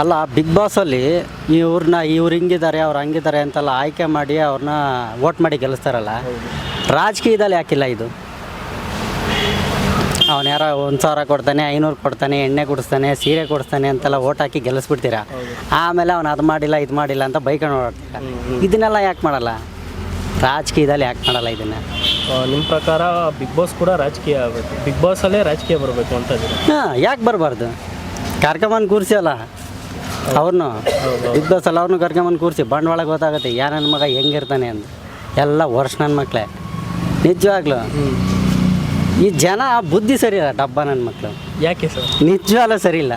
ಅಲ್ಲ ಬಿಗ್ ಬಾಸಲ್ಲಿ ಇವ್ರನ್ನ ಇವ್ರು ಹಿಂಗಿದ್ದಾರೆ ಅವ್ರು ಹಂಗಿದ್ದಾರೆ ಅಂತೆಲ್ಲ ಆಯ್ಕೆ ಮಾಡಿ ಅವ್ರನ್ನ ವೋಟ್ ಮಾಡಿ ಗೆಲ್ಲಿಸ್ತಾರಲ್ಲ. ರಾಜಕೀಯದಲ್ಲಿ ಯಾಕಿಲ್ಲ ಇದು? ಅವನು ಯಾರೋ ಒಂದು ಸಾವಿರ ಕೊಡ್ತಾನೆ ಐನೂರು ಕೊಡ್ತಾನೆ ಎಣ್ಣೆ ಕೊಡಿಸ್ತಾನೆ ಸೀರೆ ಕೊಡಿಸ್ತಾನೆ ಅಂತೆಲ್ಲ ಓಟ್ ಹಾಕಿ ಗೆಲ್ಲಿಸ್ಬಿಡ್ತೀರಾ? ಆಮೇಲೆ ಅವ್ನು ಅದು ಮಾಡಿಲ್ಲ ಇದು ಮಾಡಿಲ್ಲ ಅಂತ ಬೈಕೊಂಡು ಓಡಾಡ್ತೀರ? ಇದನ್ನೆಲ್ಲ ಯಾಕೆ ಮಾಡಲ್ಲ? ರಾಜಕೀಯದಲ್ಲಿ ಯಾಕೆ ಮಾಡಲ್ಲ ಇದನ್ನು? ನಿಮ್ಮ ಪ್ರಕಾರ ಬಿಗ್ ಬಾಸ್ ಕೂಡ ರಾಜಕೀಯ ಆಗಬೇಕು. ಬಿಗ್ ಬಾಸಲ್ಲೇ ರಾಜಕೀಯ ಬರಬೇಕು ಅಂತ ಹಾಂ ಯಾಕೆ ಬರಬಾರ್ದು? ಕಾರ್ಯಕ್ರಮನ ಕೂರಿಸಿ ಅಲ್ಲ. ಅವ್ರನ್ನು ಬಿಗ್ ಬಾಸ್ ಅಲ್ಲ ಅವ್ರನ್ನೂ ಕರ್ಕೊಂಬಂದು ಕೂರಿಸಿ ಬಂಡವಾಳ ಗೊತ್ತಾಗುತ್ತೆ ಯಾರ ನನ್ನ ಮಗ ಹೆಂಗಿರ್ತಾನೆ ಅಂತ. ಎಲ್ಲ ವರ್ಷ ನನ್ನ ಮಕ್ಕಳೇ ನಿಜವಾಗ್ಲು. ಈ ಜನ ಬುದ್ಧಿ ಸರಿ ಇಲ್ಲ ಡಬ್ಬ ನನ್ನ ಮಕ್ಕಳು ಯಾಕೆ ಸರ್? ನಿಜವಾಗ್ಲೂ ಸರಿ ಇಲ್ಲ.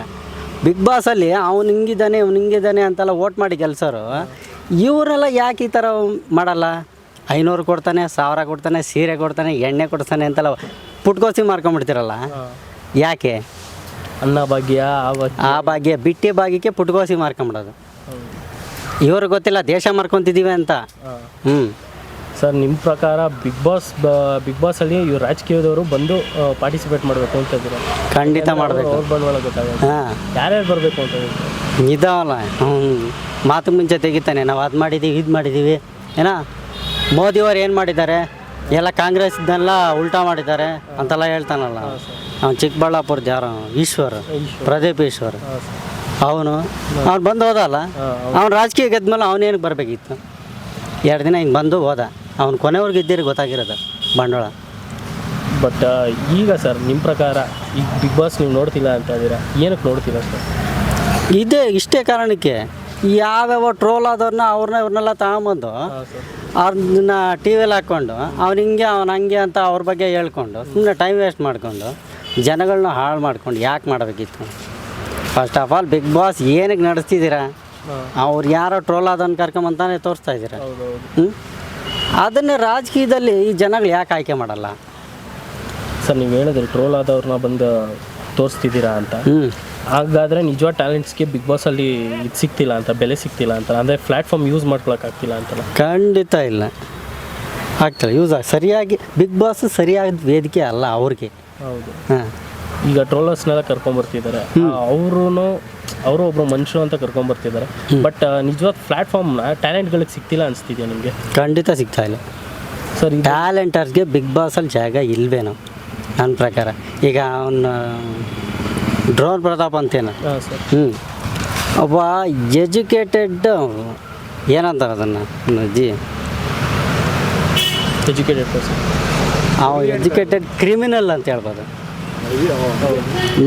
ಬಿಗ್ ಬಾಸಲ್ಲಿ ಅವ್ನು ಹಿಂಗಿದ್ದಾನೆ ಅವ್ನು ಹಿಂಗಿದ್ದಾನೆ ಅಂತೆಲ್ಲ ಓಟ್ ಮಾಡಿ ಕೆಲಸರು ಇವರೆಲ್ಲ ಯಾಕೆ ಈ ಥರ ಮಾಡಲ್ಲ? ಐನೂರು ಕೊಡ್ತಾನೆ ಸಾವಿರ ಕೊಡ್ತಾನೆ ಸೀರೆ ಕೊಡ್ತಾನೆ ಎಣ್ಣೆ ಕೊಡ್ತಾನೆ ಅಂತೆಲ್ಲ ಪುಟ್ಕೋಸಿ ಮಾರ್ಕೊಂಬಿಡ್ತಿರಲ್ಲ? ಯಾಕೆ? ಅನ್ನ ಭಾಗ್ಯ ಆ ಭಾಗ್ಯ. ಬಿಟ್ಟಿ ಭಾಗ್ಯಕ್ಕೆ ಪುಟ್ಕೋಸಿ ಮಾರ್ಕೊಂಬಿಡೋದು. ಇವ್ರಿಗೆ ಗೊತ್ತಿಲ್ಲ ದೇಶ ಮಾರ್ಕೊತಿದ್ದೀವಿ ಅಂತ. ಹ್ಞೂ ಸರ್ ನಿಮ್ಮ ಪ್ರಕಾರ ಬಿಗ್ ಬಾಸ್ ಬಿಗ್ ಬಾಸಲ್ಲಿ ಇವ್ರು ರಾಜಕೀಯದವರು ಬಂದು ಪಾರ್ಟಿಸಿಪೇಟ್ ಮಾಡಬೇಕು ಅಂತ ಇದ್ದೀರಾ? ಖಂಡಿತ ಮಾಡಬೇಕು. ಅವ್ರ ಬಂಡವಾಳ ಗೊತ್ತಾಗುತ್ತೆ? ಯಾರ್ಯಾರು ಬರಬೇಕು ಅಂತ ನಿಧಾನ ಇದಾವಲ್ಲ ಹ್ಞೂ ಮಾತು ಮುಂಚೆ ತೆಗಿತಾನೆ. ನಾವು ಅದು ಮಾಡಿದ್ದೀವಿ ಇದು ಮಾಡಿದ್ದೀವಿ ಏನಾ? ಮೋದಿಯವ್ರು ಏನು ಮಾಡಿದ್ದಾರೆ? ಎಲ್ಲ ಕಾಂಗ್ರೆಸ್ನೆಲ್ಲ ಉಲ್ಟಾ ಮಾಡಿದ್ದಾರೆ ಅಂತೆಲ್ಲ ಹೇಳ್ತಾನಲ್ಲ. ಅವ್ನು ಚಿಕ್ಕಬಳ್ಳಾಪುರದ ಯಾರ ಈಶ್ವರ್ ಪ್ರದೀಪ್ ಈಶ್ವರ್ ಅವನು ಅವ್ನು ಬಂದು ಹೋದಲ್ಲ? ಅವ್ನು ರಾಜಕೀಯ ಗೆದ್ಮೇಲೆ ಅವನೇನಕ್ಕೆ ಬರಬೇಕಿತ್ತು? ಎರಡು ದಿನ ಹಿಂಗೆ ಬಂದು ಹೋದ. ಅವ್ನು ಕೊನೆವರೆಗೂ ಇದ್ದೀರಿ ಗೊತ್ತಾಗಿರೋದು ಬಂಡವಾಳ. ಬಟ್ ಈಗ ಸರ್ ನಿಮ್ಮ ಪ್ರಕಾರ ಈಗ ಬಿಗ್ ಬಾಸ್ ನೀವು ನೋಡ್ತಿಲ್ಲ ಅಂತ ಇದ್ದೀರಾ? ಏನಕ್ಕೆ ನೋಡ್ತಿಲ್ಲ ಸರ್? ಇದೇ ಇಷ್ಟೇ ಕಾರಣಕ್ಕೆ ಯಾವ್ಯಾವ ಟ್ರೋಲ್ ಆದವ್ರನ್ನ ಅವ್ರನ್ನ ಇವ್ರನ್ನೆಲ್ಲ ತಗೊಂಬಂದು ಅವ್ರನ್ನ ಟಿ ವಿಲಿ ಹಾಕ್ಕೊಂಡು ಅವ್ನು ಹಿಂಗೆ ಅವ್ನು ಹಂಗೆ ಅಂತ ಅವ್ರ ಬಗ್ಗೆ ಹೇಳ್ಕೊಂಡು ಸುಮ್ಮನೆ ಟೈಮ್ ವೇಸ್ಟ್ ಮಾಡಿಕೊಂಡು ಜನಗಳನ್ನ ಹಾಳು ಮಾಡ್ಕೊಂಡು ಯಾಕೆ ಮಾಡಬೇಕಿತ್ತು? First of all Bigg Boss ಏನಕ್ಕೆ ನಡೆಸ್ತಿದ್ದೀರಾ? ಅವ್ರು ಯಾರೋ ಟ್ರೋಲ್ ಆದನ್ ಕರ್ಕೊಂಬಂತಾನೆ ತೋರಿಸ್ತಾ ಇದ್ದೀರ? ಹ್ಞೂ ಅದನ್ನೇ ರಾಜಕೀಯದಲ್ಲಿ ಈ ಜನಗಳು ಯಾಕೆ ಆಯ್ಕೆ ಮಾಡಲ್ಲ? ಸರ್ ನೀವು ಹೇಳಿದ್ರಿ ಟ್ರೋಲ್ ಆದವ್ರನ್ನ ಬಂದು ತೋರಿಸ್ತಿದ್ದೀರಾ ಅಂತ. ಹ್ಞೂ ಹಾಗಾದರೆ ನಿಜವಾದ ಟ್ಯಾಲೆಂಟ್ಸ್ಗೆ ಬಿಗ್ ಬಾಸಲ್ಲಿ ಇದು ಸಿಗ್ತಿಲ್ಲ ಅಂತ ಬೆಲೆ ಸಿಗ್ತಿಲ್ಲ ಅಂತ ಅಂದರೆ ಪ್ಲ್ಯಾಟ್ಫಾರ್ಮ್ ಯೂಸ್ ಮಾಡ್ಕೊಳಕ್ಕಾಗ್ತಿಲ್ಲ ಅಂತ. ಖಂಡಿತ ಇಲ್ಲ. ಆಗ್ತಿಲ್ಲ. ಯೂಸ್ ಆಗಿ ಸರಿಯಾಗಿ ಬಿಗ್ ಬಾಸ್ ಸರಿಯಾದ ವೇದಿಕೆ ಅಲ್ಲ ಅವ್ರಿಗೆ. ಹೌದು. ಹಾಂ. ಈಗ ಟ್ರೋಲರ್ಸ್ನೆಲ್ಲ ಕರ್ಕೊಂಬರ್ತಿದ್ದಾರೆ ಅವರು ಅವರು ಒಬ್ಬರು ಮನುಷ್ಯರು ಅಂತ ಕರ್ಕೊಂಬರ್ತಿದ್ದಾರೆ ಬಟ್ ನಿಜವಾದ ಪ್ಲಾಟ್ಫಾರ್ಮ್ನ ಟ್ಯಾಲೆಂಟ್ಗಳಿಗೆ ಸಿಗ್ತಿಲ್ಲ ಅನಿಸ್ತಿದೆಯಾ ನಿಮಗೆ? ಖಂಡಿತ ಸಿಗ್ತಾ ಇಲ್ಲ. ಸರ್ ಟ್ಯಾಲೆಂಟರ್ಸ್ ಟ್ಯಾಲೆಂಟರ್ಸ್ಗೆ ಬಿಗ್ ಬಾಸಲ್ಲಿ ಜಾಗ ಇಲ್ವೇನೋ ನನ್ನ ಪ್ರಕಾರ. ಈಗ ಅವನು ಡ್ರೋನ್ ಪ್ರತಾಪ್ ಅಂತೇನು. ಹ್ಞೂ ಒಬ್ಬ ಎಜುಕೇಟೆಡ್ ಏನಂತಾರೆ ಅದನ್ನು? ಜಿ. ಎಜುಕೇಟೆಡ್ ಪರ್ಸನ್ ಅವ ಎಜುಕೇಟೆಡ್ ಕ್ರಿಮಿನಲ್ ಅಂತ ಹೇಳ್ಬೋದು.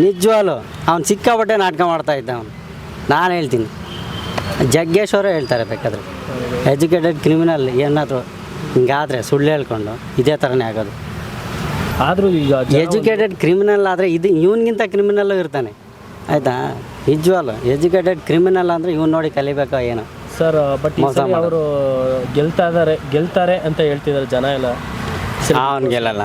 ನಿಜವಾಲು ಅವ್ನು ಸಿಕ್ಕಾಪಟ್ಟೆ ನಾಟಕ ಮಾಡ್ತಾ ಇದ್ದ ಅವನು. ನಾನು ಹೇಳ್ತೀನಿ. ಜಗ್ಗೇಶ್ವರ ಅವರೇ ಹೇಳ್ತಾರೆ ಬೇಕಾದ್ರೆ. ಎಜುಕೇಟೆಡ್ ಕ್ರಿಮಿನಲ್ ಏನಾದರೂ ಹಿಂಗಾದರೆ ಸುಳ್ಳು ಹೇಳ್ಕೊಂಡು ಇದೇ ಥರನೇ ಆಗೋದು. ಆದರೂ ಈಗ ಎಜುಕೇಟೆಡ್ ಕ್ರಿಮಿನಲ್ ಆದರೆ ಇದು ಇವನಿಗಿಂತ ಕ್ರಿಮಿನಲ್ಲು ಇರ್ತಾನೆ. ಆಯಿತಾ? ನಿಜವಾಲು ಎಜುಕೇಟೆಡ್ ಕ್ರಿಮಿನಲ್ ಅಂದರೆ ಇವ್ನು ನೋಡಿ ಕಲಿಬೇಕಾ ಏನು? ಸರ್ ಬಟ್ ಅವರು ಗೆಲ್ತಾ ಇದ್ದಾರೆ ಗೆಲ್ತಾರೆ ಅಂತ ಹೇಳ್ತಿದ್ದಾರೆ ಜನ ಎಲ್ಲ. ಅವ್ನು ಗೆಲ್ಲಲ್ಲ.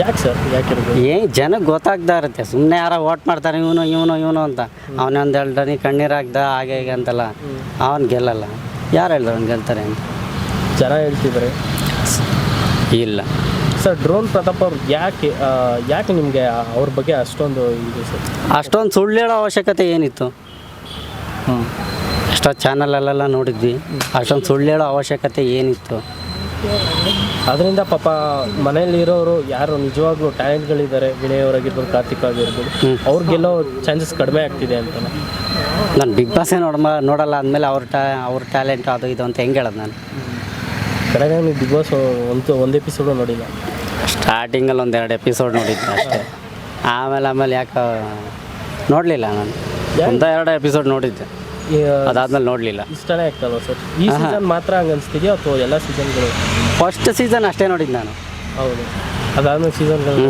ಯಾಕೆ ಸರ್? ಯಾಕೆ ಏ ಜನಕ್ಕೆ ಗೊತ್ತಾಗ್ತಾ ಇರುತ್ತೆ. ಸುಮ್ಮನೆ ಯಾರ ಓಟ್ ಮಾಡ್ತಾರೆ ಇವನು ಇವನು ಇವನು ಅಂತ. ಅವನೊಂದು ಟನಿ ಕಣ್ಣೀರು ಹಾಕ್ದ ಹಾಗೆ ಹೀಗೆ ಅಂತಲ್ಲ. ಅವ್ನು ಗೆಲ್ಲಲ್ಲ. ಯಾರು ಹೇಳ್ದ ಅವ್ನು ಗೆಲ್ತಾರೆ ಅಂತ? ಜನ ಹೇಳ್ತಿದ್ದಾರೆ. ಇಲ್ಲ. ಸರ್ ಡ್ರೋನ್ ಪ್ರತಾಪ್ ಅವ್ರು ಯಾಕೆ ಆ, ಯಾಕೆ ನಿಮಗೆ ಅವ್ರ ಬಗ್ಗೆ ಅಷ್ಟೊಂದು ಇದು ಸರ್? ಅಷ್ಟೊಂದು ಸುಳ್ಳು ಹೇಳೋ ಅವಶ್ಯಕತೆ ಏನಿತ್ತು? ಹ್ಞೂ ಎಷ್ಟೋ ಚಾನಲಲ್ಲೆಲ್ಲ ನೋಡಿದ್ವಿ. ಅಷ್ಟೊಂದು ಸುಳ್ಳು ಹೇಳೋ ಅವಶ್ಯಕತೆ ಏನಿತ್ತು? ಅದರಿಂದ ಪಾಪ ಮನೆಯಲ್ಲಿ ಇರೋರು ಯಾರು ನಿಜವಾಗ್ಲೂ ಟ್ಯಾಲೆಂಟ್ಗಳಿದ್ದಾರೆ ವಿನಯ್ ಅವರಾಗಿರ್ಬೋದು ಕಾರ್ತಿಕ್ ಆಗಿರ್ಬೋದು ಅವ್ರು ಗೆಲ್ಲೋ ಚಾನ್ಸಸ್ ಕಡಿಮೆ ಆಗ್ತಿದೆ ಅಂತ ನಾನು ಬಿಗ್ ಬಾಸೇ ನೋಡ ನೋಡಲ್ಲ ಅಂದಮೇಲೆ ಅವ್ರ ಟ್ಯಾ ಅವ್ರ ಟ್ಯಾಲೆಂಟ್ ಅದು ಇದು ಅಂತ ಹೆಂಗೆ ಹೇಳೋದು ನಾನು? ಕಡೆಗೆ ನೀವು ಬಿಗ್ ಬಾಸ್ ಒಂದು ಒಂದು ಎಪಿಸೋಡು ನೋಡಿಲ್ಲ. ಸ್ಟಾರ್ಟಿಂಗಲ್ಲಿ ಒಂದು ಎರಡು ಎಪಿಸೋಡ್ ನೋಡಿದ್ದೆ ಅಷ್ಟೇ. ಆಮೇಲೆ ಆಮೇಲೆ ಯಾಕೆ ನೋಡಲಿಲ್ಲ ನಾನು. ಒಂದು ಎರಡು ಎಪಿಸೋಡ್ ನೋಡಿದ್ದೆ. ಅದಾದ್ಮೇಲೆ ನೋಡಲಿಲ್ಲ. ಇಷ್ಟನೇ ಆಗ್ತಲ್ವ ಸರ್? ಈ ಸೀಸನ್ ಮಾತ್ರ ಹಂಗೆ ಅನಿಸ್ತಿದೆಯೋ ಅಥವಾ ಎಲ್ಲ ಸೀಸನ್ಗಳು ಫಸ್ಟ್ ಸೀಸನ್ ಅಷ್ಟೇ ನೋಡಿದ್ದು ನಾನು. ಹೌದು. ಅದಾದ್ಮೇಲೆ ಸೀಸನ್ಗಳು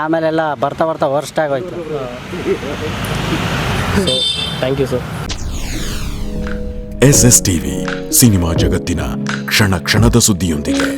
ಆಮೇಲೆಲ್ಲ ಬರ್ತಾ ಬರ್ತಾ ವರ್ಸ್ಟ್ ಆಗೋಯ್ತು. So thank you sir S S TV cinema ಜಗತ್ತಿನ ಕ್ಷಣ ಕ್ಷಣದ ಸುದ್ದಿಯೊಂದಿಗೆ.